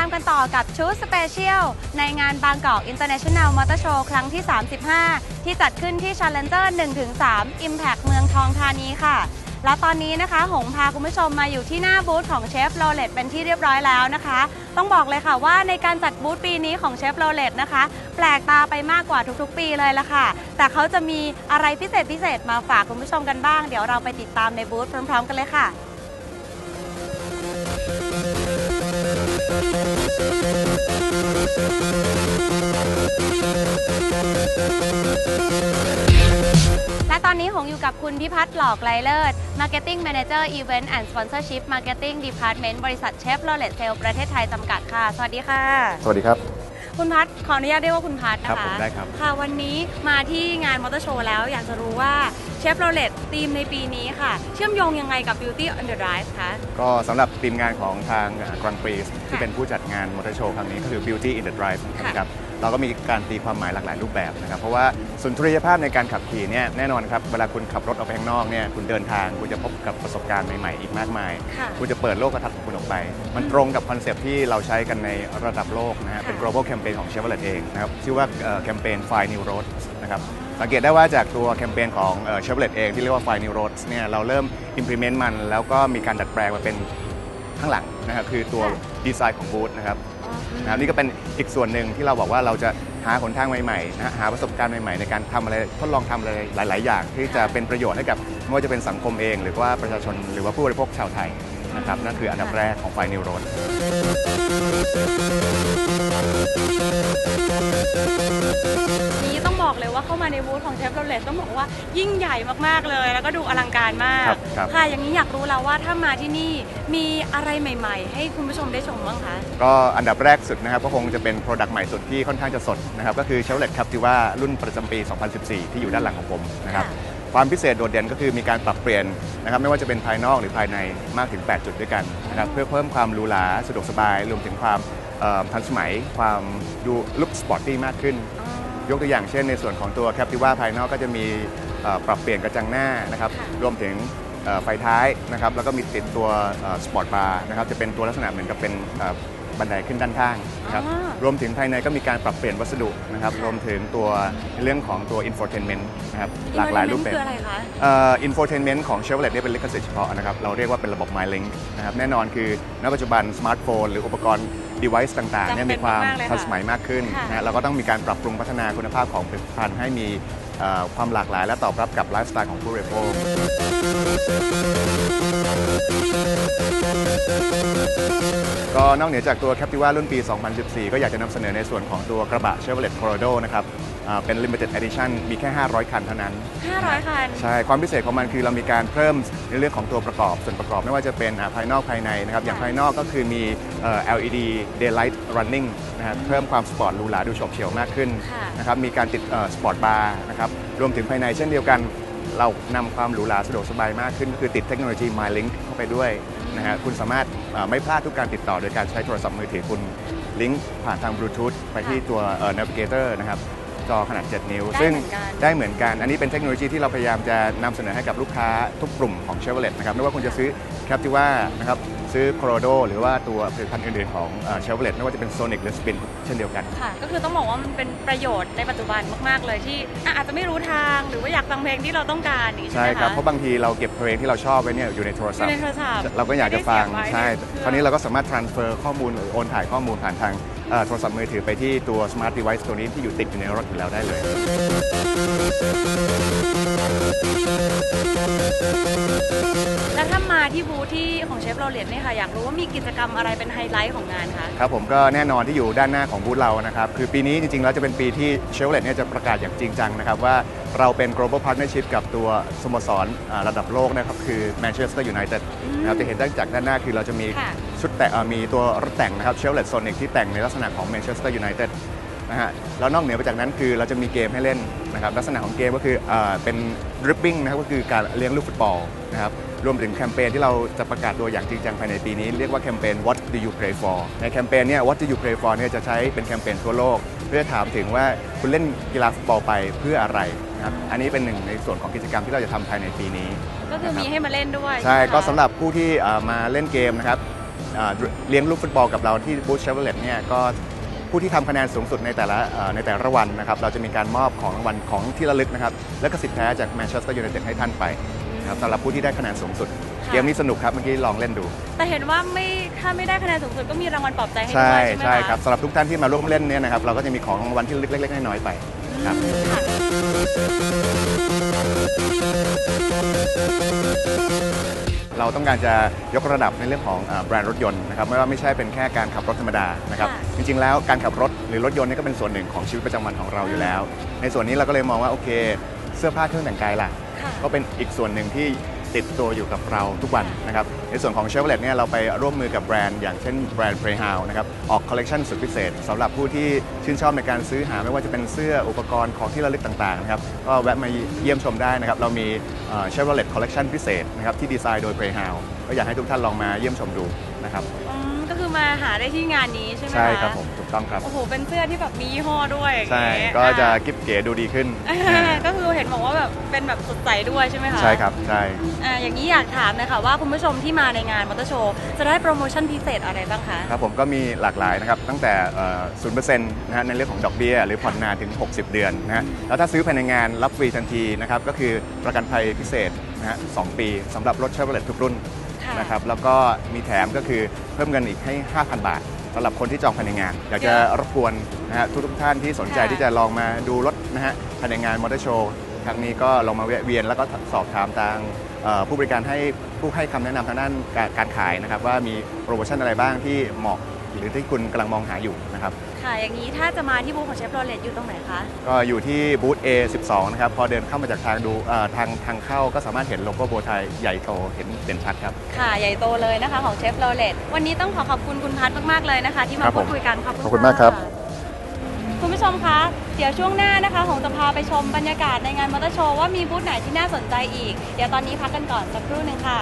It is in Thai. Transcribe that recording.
ามกันต่อกับชุดสเปเชียลในงานบางกอก International Motor Show ครั้งที่ 35 ที่จัดขึ้นที่ Challenger 1-3 Impact เมืองทองธานีค่ะ และตอนนี้นะคะ หงพาคุณผู้ชมมาอยู่ที่หน้าบูธของเชฟโรเลตเป็นที่เรียบร้อยแล้วนะคะ ต้องบอกเลยค่ะว่าในการจัดบูธปีนี้ของเชฟโรเลตนะคะ แปลกตาไปมากกว่าทุกๆ ปีเลยละค่ะ แต่เขาจะมีอะไรพิเศษพิเศษมาฝากคุณผู้ชมกันบ้าง เดี๋ยวเราไปติดตามในบูธพร้อมๆ กันเลยค่ะ และตอนนี้หงอยู่กับคุณพิพัฒน์หลอกไลเลิศ Marketing Manager Event and Sponsorship Marketing Department บริษัทเชฟโรเลตเซลประเทศไทยจำกัดค่ะ สวัสดีค่ะ สวัสดีครับ คุณพัฒน์ขออนุญาตเรียกว่าคุณพัฒน์ครันะบคะผมได้ครับ ค่ะ วันนี้มาที่งานมอเตอร์โชว์แล้วอยากจะรู้ว่าเชฟโรเลตทีมในปีนี้ค่ะ เชื่อมโยงยังไงกับ Beauty on the Drive คะ ก็สำหรับทีมงานของทางกรังปรีที่เป็นผู้จัด งานมอเตอร์โชว์ครั้งนี้ก็คือ Beauty in the Drive นะครับเราก็มีการตีความหมายหลากหลายรูปแบบนะครับ เพราะว่าสุนทรียภาพในการขับขี่เนี่ยแน่นอนครับ เวลาคุณขับรถออกไปข้างนอกเนี่ยคุณเดินทาง คุณจะพบกับประสบการณ์ใหม่ๆ อีกมากมายค่ะคุณจะเปิดโลกทัศน์ของคุณออกไป มันตรงกับคอนเซปต์ที่เราใช้กันในระดับโลกนะฮะเป็น global campaign ของ Chevrolet เองนะครับชื่อว่าแคมเปญ Find New Roads นะครับสังเกตได้ว่าจากตัวแคมเปญของเชฟเลตเองที่เรียกว่า Find New Roads เนี่ยเราเริ่ม implement มัน แล้วก็มีการดัดแปลงมาเป็น ข้างหลังนะครับคือตัวค่ะดีไซน์ของบูธนะครับนะครับนี่ก็เป็นอีกส่วนหนึ่งที่เราบอกว่าเราจะหาหนทางใหม่ๆนะฮะหาประสบการณ์ใหม่ๆ ในการทำอะไรทดลองทำอะไรหลาย ๆ อย่าง ที่จะเป็นประโยชน์ให้กับไม่ว่าจะเป็นสังคมเอง หรือว่าประชาชนหรือว่าผู้บริโภคชาวไทย นะครับนั่นคืออันดับแรกของ Find New Roads นี้ต้องบอกเลยว่าเข้ามาในบูธของเชฟโรเลตต้องบอกว่ายิ่งใหญ่มากๆเลย แล้วก็ดูอลังการมากครับครับค่ะ อย่างนี้อยากรู้แล้วว่าถ้ามาที่นี่มีอะไรใหม่ ๆ ให้คุณผู้ชมได้ชมบ้างคะ ก็อันดับแรกสุดนะครับก็คงจะเป็น Product ใหม่สุดที่ค่อนข้างจะสดนะครับก็คือ Chevrolet Captiva รุ่นประจำปี 2014 ที่อยู่ด้านหลังของผมนะครับ ค่ะความพิเศษโดดเด่นก็คือมีการปรับเปลี่ยนนะครับไม่ว่าจะเป็นภายนอกหรือภายในมากถึง 8 จุดด้วยกันนะครับเพื่อเพิ่มความหรูหราสะดวกสบายรวมถึงความเอ่อทันสมัยความดูลุคสปอร์ตตี้มากขึ้น ยกตัวอย่างเช่นในส่วนของตัว Captiva ภายนอกก็จะมีเอ่อปรับเปลี่ยนกระจังหน้านะครับค่ะรวมถึงเอ่อไฟท้ายนะครับแล้วก็มีติดตัวสปอร์ตบาร์นะครับจะเป็นตัวลักษณะเหมือนกับเป็นเอ่อ บันไดขึ้นด้านข้างนะครับอ๋อรวมถึงภายในก็มีการปรับเปลี่ยนวัสดุนะครับค่ะรวมถึงตัวเรื่องของตัว infotainment นะครับหลากหลายรูปแบบ คืออะไรคะ เอ่อ infotainment ของ Chevrolet เนี่ยเป็นลิขสิทธิ์เฉพาะนะครับ เราเรียกว่าเป็นระบบ MyLink นะครับแน่นอนคือณปัจจุบันสมาร์ทโฟนหรืออุปกรณ์ device ต่างๆเนี่ยจำเป็นมีความมากๆเลยค่ะทันสมัยมากขึ้นค่ะ นะฮะเราก็ต้องมีการปรับปรุงพัฒนาคุณภาพของผลิตภัณฑ์ให้มีเอ่อความหลากหลาย และตอบรับกับไลฟ์สไตล์ของผู้บริโภค ก็นอกเหนือจากตัว Captiva รุ่นปี 2014 ก็อยากจะนำเสนอในส่วนของตัวกระบะ Chevrolet Colorado นะครับอ่าเป็น Limited Edition มีแค่ 500 คันเท่านั้น 500 คัน ใช่ ความพิเศษของมันคือเรามีการเพิ่มในเรื่องของตัวประกอบ ส่วนประกอบไม่ว่าจะเป็นอ่าภายนอกภายในนะครับ อย่างภายนอกก็คือมีเอ่อ LED daylight running นะครับเพิ่มความสปอร์ตหรูหราดูโฉบเฉี่ยวมากขึ้นค่ะ นะครับ มีการติดสปอร์ตบาร์นะครับ รวมถึงภายในเช่นเดียวกัน เรานำความหรูหราสะดวกสบายมากขึ้นคือติดเทคโนโลยี MyLink เข้าไปด้วย นะฮะคุณสามารถเอ่อไม่พลาดทุกการติดต่อโดยการใช้โทรศัพท์มือถือคุณลิงก์ผ่านทางบลูทูธไปที่ตัวเอ่อ Navigator นะครับจอขนาด 7 นิ้ว ได้ซึ่งเหมือนกัน ได้เหมือนกัน อันนี้เป็นเทคโนโลยีที่เราพยายามจะนำเสนอให้กับลูกค้าทุกกลุ่มของ Chevrolet นะครับไม่ว่าคุณจะซื้อ Captiva นะครับ ซื้อ Colorado หรือว่าตัวผลิตภัณฑ์อื่นๆของเอ่อ Chevrolet ไม่ว่าจะเป็น Sonic หรือ Spin เช่นเดียวกัน ค่ะ ก็คือต้องบอกว่ามันเป็นประโยชน์ในปัจจุบันมากๆเลยที่อะอาจจะไม่รู้ทางหรือว่าอยากฟังเพลงที่เราต้องการอย่างนี้ใช่ใช่ไหมคะครับ เพราะบางทีเราเก็บเพลงที่เราชอบไว้เนี่ยอยู่ในโทรอศัพยู่ท์ในโทรศัพท์เราก็อยากจะฟังไม่ได้เสียบไว้ใช่ในคราวนี้เราก็สามารถ transfer ข้อมูลหรือโอนถ่ายข้อมูลผ่านทางเอ่อ โทรศัพท์มือถือไปที่ตัว smart device ตัวนี้ที่อยู่ติดอยู่ในรถอยู่แล้วได้เลย แล้วถ้ามาที่บูธที่ของเชฟโรเลตเนี่ยค่ะ อยากรู้ว่ามีกิจกรรมอะไรเป็นไฮไลท์ของงานคะ ครับผมก็แน่นอนที่อยู่ด้านหน้าของบูธเรานะครับ คือปีนี้จริงๆ แล้วจะเป็นปีที่เชลเลตเนี่ยจะประกาศอย่างจริงจังนะครับ ว่าเราเป็น global partnership กับตัวสโมสรอ่าระดับโลกนะครับ คือ Manchester United นะครับจะเห็นได้จากด้านหน้าคือเราจะมีค่ะ ชุดแต่งอ่ามีตัวรถแต่งนะครับเชลเลตโซนิกที่แต่งในลักษณะของ Manchester United นะฮะแล้วนอกเหนือไปจากนั้นคือเราจะมีเกมให้เล่นนะครับลักษณะของเกมก็คืออาเป็นดริปปิ้งนะครับก็คือการเลี้ยงลูกฟุตบอลนะครับรวมถึงแคมเปญที่เราจะประกาศตัวอย่างจริงจังภายในปีนี้ เรียกว่าแคมเปญ What do you pray for ในแคมเปญเนี่ย What do you pray for เนี่ยจะใช้เป็นแคมเปญทั่วโลก เพื่อถามถึงว่าคุณเล่นกีฬาฟุตบอลไปเพื่ออะไรนะครับอันนี้เป็นหนึ่งในส่วนของกิจกรรมที่เราจะทำภายในปีนี้ ก็คือมีให้มาเล่นด้วย ใช่ไหมคะก็สำหรับผู้ที่เอ่อมาเล่นเกมนะครับ เอ่อเลี้ยงลูกฟุตบอลกับเราที่บูธเชฟเวอร์เลตเนี่ยก็ผู้ที่ทำคะแนนสูงสุดในแต่ละเอ่อในแต่ละวันนะครับเราจะมีการมอบของรางวัลของที่ระลึกนะครับและก็สิทธิ์แท้จากแมนเชสเตอร์ยูไนเต็ดให้ท่านไปนะครับสำหรับผู้ที่ได้คะแนนสูงสุดค่ะเกมนี้สนุกครับเมื่อกี้ลองเล่นดู แต่เห็นว่าไม่ถ้าไม่ได้คะแนนสูงสุดก็มีรางวัลปลอบใจให้ใช่ด้วยใช่ไหมคะใช่ครับสำหรับทุกท่านที่มาร่วมเล่นเนี่ยนะครับเราก็จะมีของรางวัลที่เล็กๆน้อยๆไปครับค่ะ เราต้องการจะยกระดับในเรื่องของเอ่อแบรนด์รถยนต์นะครับไม่ว่าไม่ใช่เป็นแค่การขับรถธรรมดานะครับค่ะจริงๆแล้วการขับรถหรือรถยนต์นี่ก็เป็นส่วนหนึ่งของชีวิตประจำวันของเราอยู่แล้ว ในส่วนนี้เราก็เลยมองว่าโอเค เสื้อผ้าเครื่องแต่งกายล่ะค่ะก็เป็นอีกส่วนหนึ่งที่ ติดตัวอยู่กับเราทุกวันนะครับในส่วนของเชฟเ l ลตเนี่ยเราไปร่วมมือกับแบรนด์อย่างเช่นแบรนด์ p r e h o u n d นะครับออกคอลเลกชันสุดพิเศษสำหรับผู้ที่ชื่นชอบในการซื้อหาไม่ว่าจะเป็นเสื้ออุปกรณ์ของที่ระลึกต่างๆนะครับก็แวะมาเยี่ยมชมได้นะครับเรามีเชฟเ l ลตคอลเลกชันพิเศษนะครับที่ดีไซน์โดย p r e h o u n d ก็อยากให้ทุกท่านลองมาเยี่ยมชมดูนะครับอืมก็คือมาหาได้ที่งานนี้ใช่ไหมคะใช่ครับผมถูก ต้องครับ โอ้โห เป็นเสื้อที่แบบมียี่ห้อด้วยใช่ อย่างเงี้ยก็จะอ่กิ๊บเก๋ดูดีขึ้นาก็คือเห็นบอกว่าแบบเป็นแบบสดใสด้วยใช่ไหมคะใช่ครับใช่ อ่าอย่างนี้อยากถามเลยค่ะว่าคุณผู้ชมที่มาในงานมอเตอร์โชว์จะได้โปรโมชั่นพิเศษอะไรบ้างคะ ครับผมก็มีหลากหลายนะครับ ตั้งแต่ศูนย์เปอร์เซ็นต์นะฮะในเรื่องของดอกเบี้ย หรือผ่อนนานถึง 60 เดือนนะฮะแล้วถ้าซื้อภายในงานรับฟรีทันทีนะครับ ก็คือประกันภัยพิเศษนะฮะสองปีสำหรับรถเชฟเ l ลตทุกรุ่นค่ะ นะครับแล้วก็มีแถมก็คือเพิ่มเงินอีกให้ 5,000 บาท สำหรับคนที่จองภายในงาน อยากจะรบกวนนะฮะทุกๆท่านที่สนใจค่ะ ที่จะลองมาดูรถนะฮะภายในงานมอเตอร์โชว์ครั้งนี้ก็ลองมาแวะเวียนแล้วก็สอบถามทางเอ่อผู้บริการให้ผู้ให้คำแนะนำทางด้านการการขายนะครับว่ามีโปรโมชั่นอะไรบ้างที่เหมาะหรือที่คุณกำลังมองหาอยู่นะครับ ค่ะ อย่างนี้ถ้าจะมาที่บูธของเชฟโรเลตอยู่ตรงไหนคะ ก็อยู่ที่บูธ A12 นะครับ พอเดินเข้ามาจากทางดูเอ่อทางทางเข้าก็สามารถเห็นโลโก้โบไทยใหญ่โตเห็นเด่นชัดครับ ค่ะ ใหญ่โตเลยนะคะของเชฟโรเลตวันนี้ต้องขอขอบคุณคุณพัฒมาก ๆ เลยนะคะ ที่มาครับพูผดมคุยกันขอบคุณขอบคุณมากครับะคุณผู้ชมคะ เดี๋ยวช่วงหน้านะคะผมจะพาไปชมบรรยากาศในงานมอเตอร์โชว์ว่ามีบูธไหนที่น่าสนใจอีก เดี๋ยวตอนนี้พักกันก่อนสักครู่หนึ่งค่ะ